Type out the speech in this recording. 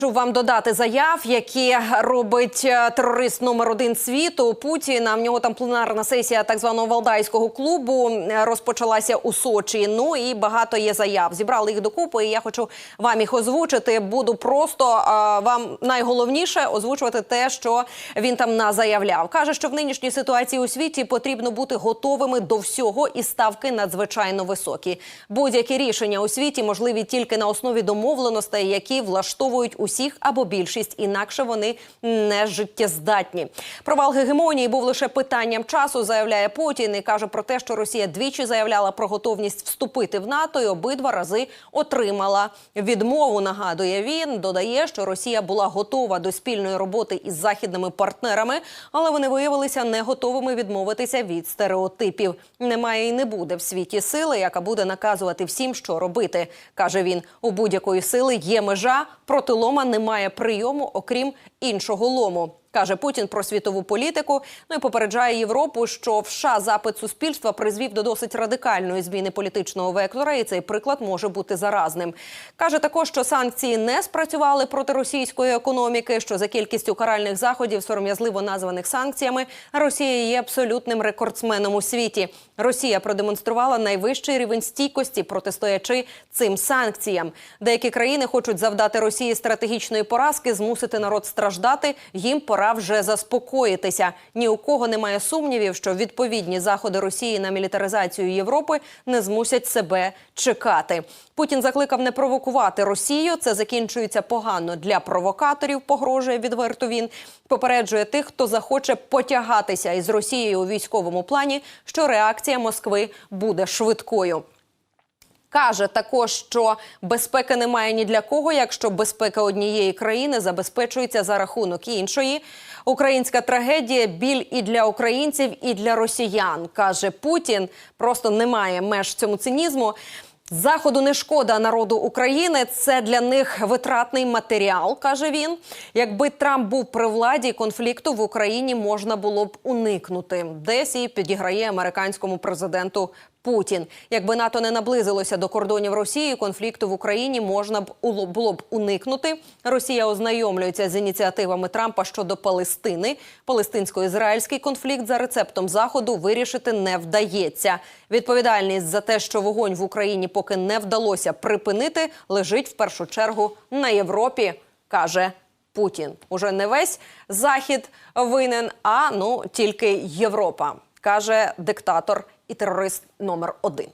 Хочу вам додати заяв, які робить е, терорист номер один світу Путіна. В нього там пленарна сесія так званого валдайського клубу розпочалася у Сочі. Ну і багато є заяв. Зібрали їх докупи. І я хочу вам їх озвучити. Буду просто е, вам найголовніше озвучувати те, що він там назаявляв. каже, що в нинішній ситуації у світі потрібно бути готовими до всього, і ставки надзвичайно високі. Будь-які рішення у світі можливі тільки на основі домовленостей, які влаштовують усіх або більшість, інакше вони не життєздатні. Провал гегемонії був лише питанням часу, заявляє Путін і каже про те, що Росія двічі заявляла про готовність вступити в НАТО і обидва рази отримала відмову. Нагадує він, додає, що Росія була готова до спільної роботи із західними партнерами, але вони виявилися не готовими відмовитися від стереотипів. Немає і не буде в світі сили, яка буде наказувати всім, що робити, каже він. У будь-якої сили є межа, лома немає прийому, окрім іншого лому. Каже Путін про світову політику. Ну і попереджає Європу, що в США запит суспільства призвів до досить радикальної зміни політичного вектора, і цей приклад може бути заразним. Каже також, що санкції не спрацювали проти російської економіки. Що за кількістю каральних заходів, сором'язливо названих санкціями, Росія є абсолютним рекордсменом у світі. Росія продемонструвала найвищий рівень стійкості, протистоячи цим санкціям. Деякі країни хочуть завдати Росії стратегічної поразки, змусити народ страждати. Їм пора вже заспокоїтися. Ні у кого немає сумнівів, що відповідні заходи Росії на мілітаризацію Європи не змусять себе чекати. Путін закликав не провокувати Росію. Це закінчується погано для провокаторів. Погрожує відверто він. Попереджує тих, хто захоче потягатися із Росією у військовому плані, що реакція Москви буде швидкою. Каже також, що безпеки немає ні для кого, якщо безпека однієї країни забезпечується за рахунок іншої. Українська трагедія біль і для українців, і для росіян, каже Путін. Просто немає меж цьому цинізму. Заходу не шкода народу України. Це для них витратний матеріал, каже він. Якби Трамп був при владі, конфлікту в Україні можна було б уникнути. Десь і підіграє американському президенту Путін. Якби НАТО не наблизилося до кордонів Росії, конфлікту в Україні можна б було б уникнути. Росія ознайомлюється з ініціативами Трампа щодо Палестини. Палестинсько-ізраїльський конфлікт за рецептом заходу вирішити не вдається. Відповідальність за те, що вогонь в Україні поки не вдалося припинити, лежить в першу чергу на Європі, каже Путін. Уже не весь захід винен, а ну тільки Європа, каже диктатор і терорист номер один.